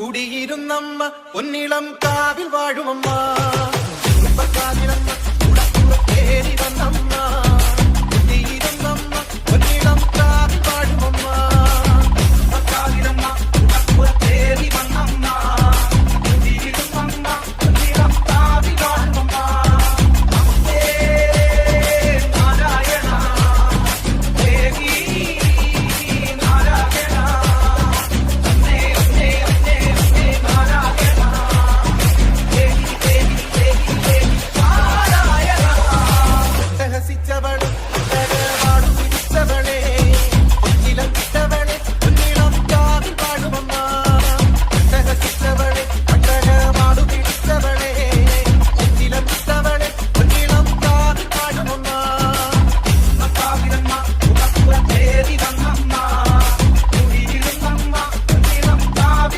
കുടിയിരുന്നമ്മ പൊന്നിളം കാവിൽ വാഴുമമ്മ.